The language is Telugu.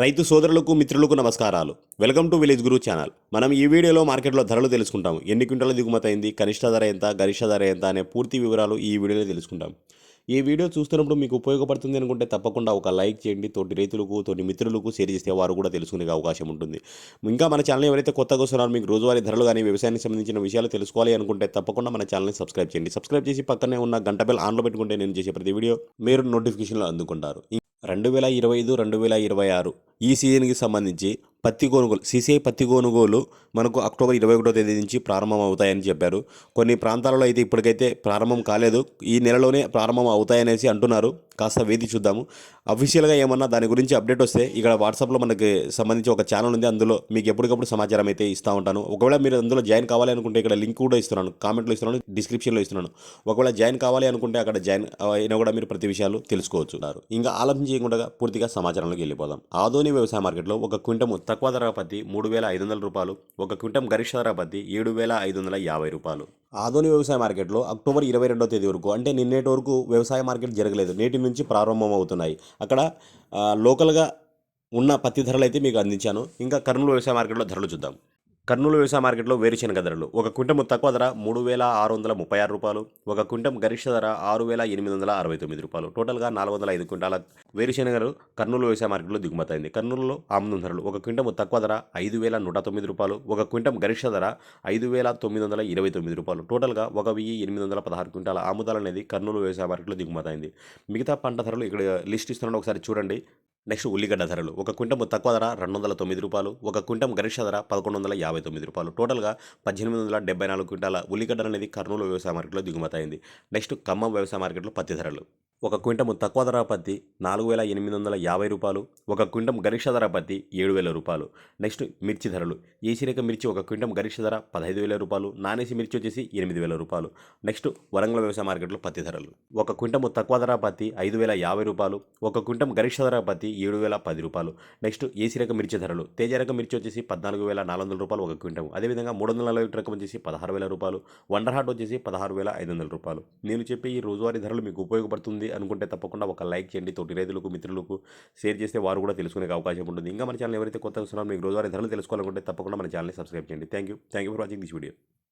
రైతు సోదరులకు మిత్రులకు నమస్కారాలు. Welcome to village guru channel. మనం ఈ వీడియోలో మార్కెట్లో ధరలు తెలుసుకుంటాం ఎన్ని క్వింటాల దిగుమతి అయింది కనిష్ట ధర ఎంత గరిష్ట ధర ఎంత అనే పూర్తి వివరాలు ఈ వీడియోలో తెలుసుకుంటాం. ఈ వీడియో చూస్తున్నప్పుడు మీకు ఉపయోగపడుతుంది అనుకుంటే తప్పకుండా ఒక లైక్ చేయండి. తోటి రైతులకు తోటి మిత్రులకు షేర్ చేస్తే వారు కూడా తెలుసుకునే అవకాశం ఉంటుంది. ఇంకా మన ఛానల్ ఎవరైతే కొత్తగా వస్తున్నారో మీకు రోజువారీ ధరలు కానీ వ్యవసాయానికి సంబంధించిన విషయాలు తెలుసుకోవాలి అనుకుంటే తప్పకుండా మన ఛానల్ని సబ్స్క్రైబ్ చేయండి. సబ్స్క్రైబ్ చేసి పక్కనే ఉన్న గంట బెల్ ఆన్లో పెట్టుకుంటే నేను చేసే ప్రతి వీడియో మీరు నోటిఫికేషన్లో అందుకుంటారు. రెండు వేల ఇరవై ఐదు రెండు వేల ఇరవై ఆరు ఈ సీజన్కి సంబంధించి పత్తి కొనుగోలు సీసీఐ పత్తి కొనుగోలు మనకు అక్టోబర్ ఇరవై ఒకటో తేదీ నుంచి ప్రారంభం అవుతాయని చెప్పారు. కొన్ని ప్రాంతాలలో అయితే ఇప్పటికైతే ప్రారంభం కాలేదు. ఈ నెలలోనే ప్రారంభం అవుతాయనేసి అంటున్నారు. కాస్త వేది చూద్దాము. అఫీషియల్గా ఏమన్నా దాని గురించి అప్డేట్ వస్తే ఇక్కడ వాట్సాప్లో మనకి సంబంధించి ఒక ఛానల్ ఉంది. అందులో మీకు ఎప్పటికప్పుడు సమాచారం అయితే ఇస్తూ ఉంటాను. ఒకవేళ మీరు అందులో జాయిన్ కావాలి అనుకుంటే ఇక్కడ లింక్ కూడా ఇస్తున్నాను. కామెంట్లో ఇస్తున్నాను. డిస్క్రిప్షన్లో ఇస్తున్నాను. ఒకవేళ జాయిన్ కావాలి అనుకుంటే అక్కడ జాయిన్ అయినా కూడా మీరు ప్రతి విషయాలు తెలుసుకోవచ్చు ఇంకా ఆలోచన చేయకుండా పూర్తిగా సమాచారంలోకి వెళ్ళిపోదాం. ఆధోని వ్యవసాయ మార్కెట్లో ఒక క్వింటము తక్కువ ధర పత్తి మూడు వేల ఐదు వందల రూపాయలు ఒక క్వింటం గరిష్ట ధర పత్తి ఏడు వేల ఐదు వందల యాభై రూపాయలు. ఆధునిక వ్యవసాయ మార్కెట్లో అక్టోబర్ ఇరవై రెండో తేదీ వరకు అంటే నిన్నటి వరకు వ్యవసాయ మార్కెట్ జరగలేదు. నేటి నుంచి ప్రారంభం అవుతున్నాయి అక్కడ లోకల్గా ఉన్న పత్తి ధరలు అయితే మీకు అందించాను. ఇంకా కర్నూలు వ్యవసాయ మార్కెట్లో ధరలు చూద్దాం. కర్నూలు వ్యవసాయ మార్కెట్లో వేరుశనగ ధరలు. ఒక క్వింటము తక్కువ ధర మూడు వేల ఆరు వందల ముప్పై ఆరు రూపాయలు. ఒక క్వింటం గరిష్ట ధర ఆరు వేల ఎనిమిది వందల అరవై తొమ్మిది రూపాయలు. టోటల్గా నాలుగు వందల ఐదు క్వింటాల వేరుశనగలు కర్నూలు వ్యవసాయ మార్కెట్లో దిగుమతి అయింది. కర్నూలులో ఆముదం ధరలు. ఒక క్వింటము తక్కువ ధర ఐదు వేల నూట తొమ్మిది రూపాయలు. ఒక క్వింటం గరిష్ట ధర ఐదు వేల తొమ్మిది వందల ఇరవై తొమ్మిది రూపాయలు. టోటల్గా ఒక వెయ్యి ఎనిమిది వందల పదహారు క్వింటాల ఆముదాలు అనేది కర్నూలు వ్యవసాయ మార్కెట్లో దిగుమతి అయింది. మిగతా పంట ధరలు ఇక్కడ లిస్ట్ ఇస్తున్నాను ఒకసారి చూడండి. నెక్స్ట్ ఉల్లిగడ్డ ధరలు. ఒక క్వింటం తక్కువ ధర రెండు వందల తొమ్మిది రూపాయలు. ఒక క్వింటం గరిష్ట ధర పదకొండు వందల యాభై తొమ్మిది రూపాయలు. టోటల్గా పద్దెనిమిది వందల డెబ్బై నాలుగు క్వింటాల ఉల్లిగడ్డ అనేది కర్నూలు వ్యవసాయ మార్కెట్లో దిగుమతయింది నెక్స్ట్ ఖమ్మం వ్యవసాయ మార్కెట్లో పత్తి ధరలు. ఒక క్వింటము తక్కువ ధర పత్తి నాలుగు వేల ఎనిమిది వందల యాభై రూపాయలు ఒక క్వింటం గరిష్ట ధర పత్తి ఏడు వేల రూపాయలు. నెక్స్ట్ మిర్చి ధరలు. ఏసీ మిర్చి ఒక క్వింటం గరిష్ట ధర పదహైదు వేల రూపాయలు నాన్ మిర్చి వచ్చేసి ఎనిమిది వేల రూపాయలు. నెక్స్ట్ వరంగల్ వ్యవసాయ మార్కెట్లో పత్తి ధరలు. ఒక క్వింటము తక్కువ ధర పత్తి ఐదు వేల యాభై రూపాయలు ఒక క్వింటం గరిష్ట ధర పత్తి ఏడు వేల పది రూపాయలు. నెక్స్ట్ ఏసీ మిర్చి ధరలు? తేజ రకం మిర్చి వచ్చేసి పద్నాలుగు వేల నాలుగు వందల రూపాయలు ఒక క్వింటం అదేవిధంగా మూడు వందల నలభై రకం వచ్చేసి పదహారు వేల రూపాయలు వండర్ హాట్ వచ్చేసి పదహారు వేల ఐదు వందల రూపాయలు. నేను చెప్పే ఈ రోజువారీ ధరలు మీకు ఉపయోగపడుతుంది. అనుకుంటే తప్పకుండా ఒక లైక్ చేయండి. తోటి రైతులకు మిత్రులకు షేర్ చేస్తే వారు కూడా తెలుసుకునే అవకాశం ఉంటుంది. ఇంకా మన ఛానల్ ఎవరైతే కొత్త వస్తున్నారో మీకు రోజువారీ ధరలు తెలుసుకోవాలనుకుంటే తప్పకుండా మన ఛానల్ని సబ్స్క్రైబ్ చేయండి. Thank you thank you for watching this video